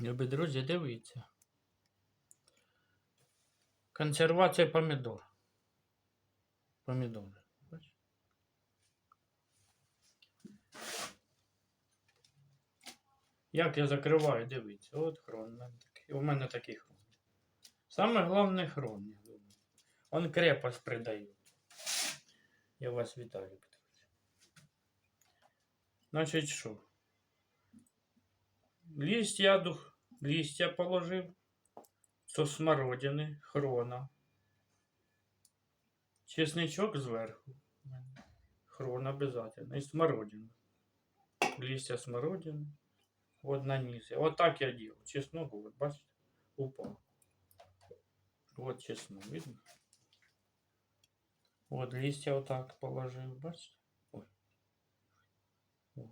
Любі друзі, дивіться. Консервація помідор. Помідори. Як я закриваю, дивіться. От хрон. у мене такий. Хрон. Саме головне хрон, я думаю. Он крепость придає. Я вас вітаю. Значить, що? Листья, дух, листья положив, со смородини, хрона. Чесничок зверху. Хрон обязательно. Смородина. Листья смородины. Вот на низ. Вот так я делаю. Чеснок, вот, бачите, упал. Вот чеснок, видно? Вот листья вот так положил, бачите? Ой. Вот.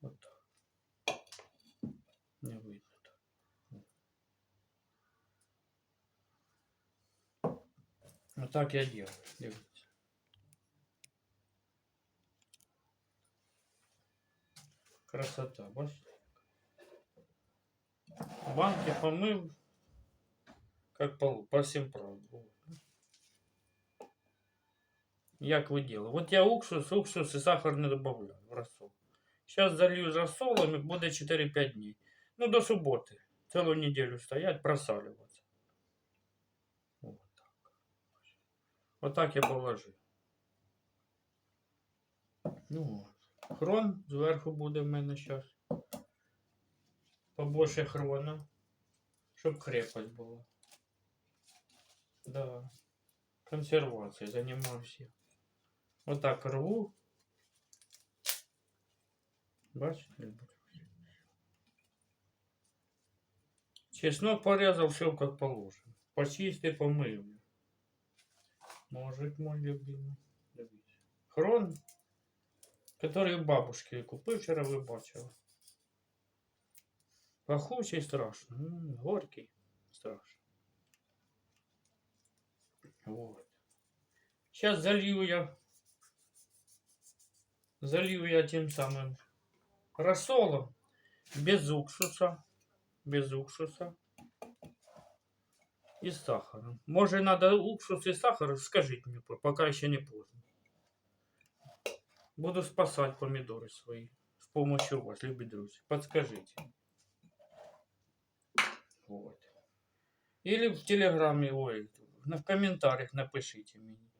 Вот так. Не видно так. Вот так я. Дивіться. Красота, бачите? Банки помыл, как по, по всем правилам. Як ви делали? Вот я уксус, уксус и сахар не добавляю в рассол. Сейчас залью рассолом и буде 4-5 дней. Ну, до субботы. Целую неделю стоять, просаливаться. Вот так. Вот так я положив. Ну, от. хрон зверху буде в мене зараз. Побольше хрона. Щоб крепость була. Да. Консервацией занимаюсь я. Вот так рву. Бачите? Чеснок порезал, все как положено. Почистил, помыл. Ножик мой любимый. Дивіться. Хрон, который у бабушки купив, вчора ви бачили. Пахучий страшно. М, горький. Страшно. Вот. Сейчас залью я. Залью я тем самым рассолом. Без уксуса. Без уксуса. И сахаром. Может надо уксус и сахар? Скажите мне, пока еще не поздно. Буду спасать помидоры свои. С помощью вас, любые друзья. Подскажите. Вот. Или в телеграмі, ой, в комментариях напишите мені.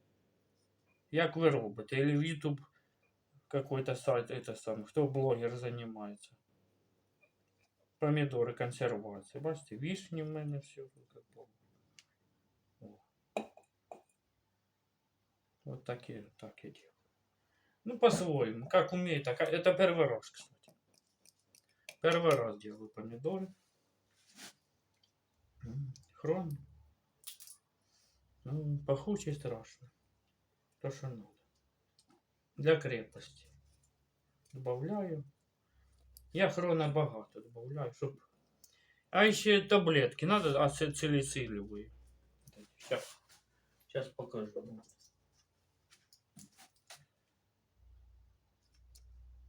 Як ви робите? Или в YouTube какой-то сайт, это сам, кто блогер занимается. Помидоры, консервации. Бачите, вишни в мене все. Как бы. О. Вот такие, так я делаю. Ну, по-своему, как умею, так. Это первый раз, кстати. Первый раз делаю помидоры. Хром. Ну, пахучий страшно. То, что надо. Для крепости. Добавляю. Я хрона багато добавляю, щоб. А ще таблетки надо ацетилсиловые. Сейчас. Сейчас покажу.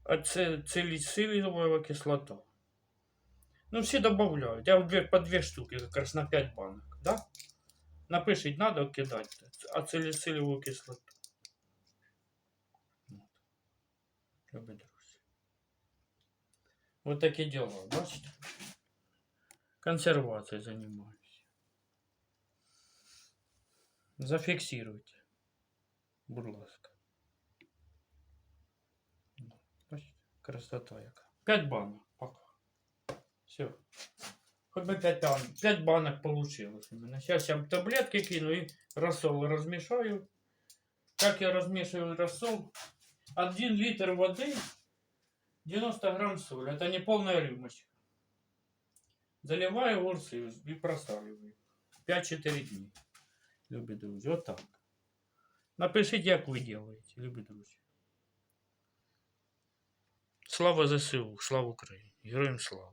Ацетилсиловая кислота. Ну, все добавляют. Я в две, по две штуки, как раз на 5 банок, да? Напишіть, надо кидать ацетилсиловую кислоту. Вот. Любі друзі. Вот такі дела, бачите? Консервацией занимаюсь. Зафиксируйте. Будь ласка. Красота яка. 5 банок пока. Все. Хоть бы 5, бан... 5 банок получилось у меня. Сейчас я таблетки кину и рассол размешаю. Как я размешиваю рассол? 1 литр воды, 90 грамм соли. Это не полная рюмочка. Заливаю огурцы и просаливаю. 5-4 дней. Любі друзі, отак. Напишіть, як ви робите, любі друзі. Слава ЗСУ, слава Україні, героям слава.